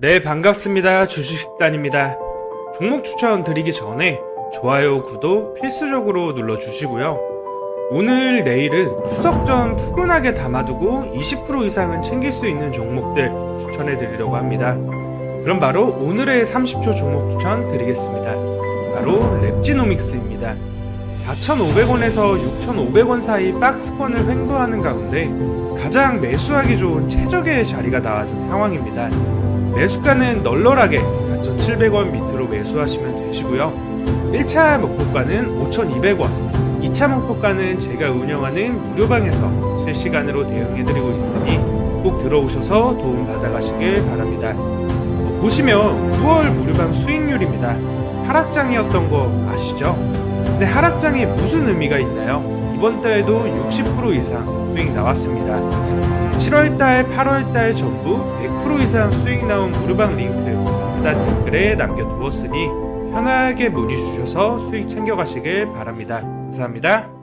네, 반갑습니다. 주식식단입니다. 종목 추천 드리기 전에 좋아요, 구독 필수적으로 눌러주시고요. 오늘, 내일은 추석 전 푸근하게 담아두고 20% 이상은 챙길 수 있는 종목들 추천해 드리려고 합니다. 그럼 바로 오늘의 30초 종목 추천 드리겠습니다. 바로 랩지노믹스입니다. 4,500원에서 6,500원 사이 박스권을 횡보하는 가운데 가장 매수하기 좋은 최적의 자리가 나와준 상황입니다. 매수가는 널널하게 4,700원 밑으로 매수하시면 되시고요. 1차 목표가는 5,200원, 2차 목표가는 제가 운영하는 무료방에서 실시간으로 대응해드리고 있으니 꼭 들어오셔서 도움 받아가시길 바랍니다. 어, 보시면 9월 무료방 수익률입니다. 하락장이었던 거 아시죠? 근데 하락장이 무슨 의미가 있나요? 이번 달에도 60% 이상 수익 나왔습니다. 7월달, 8월달 전부 100% 이상 수익 나온 무료방 링크 하단 댓글에 남겨두었으니 편하게 문의 주셔서 수익 챙겨가시길 바랍니다. 감사합니다.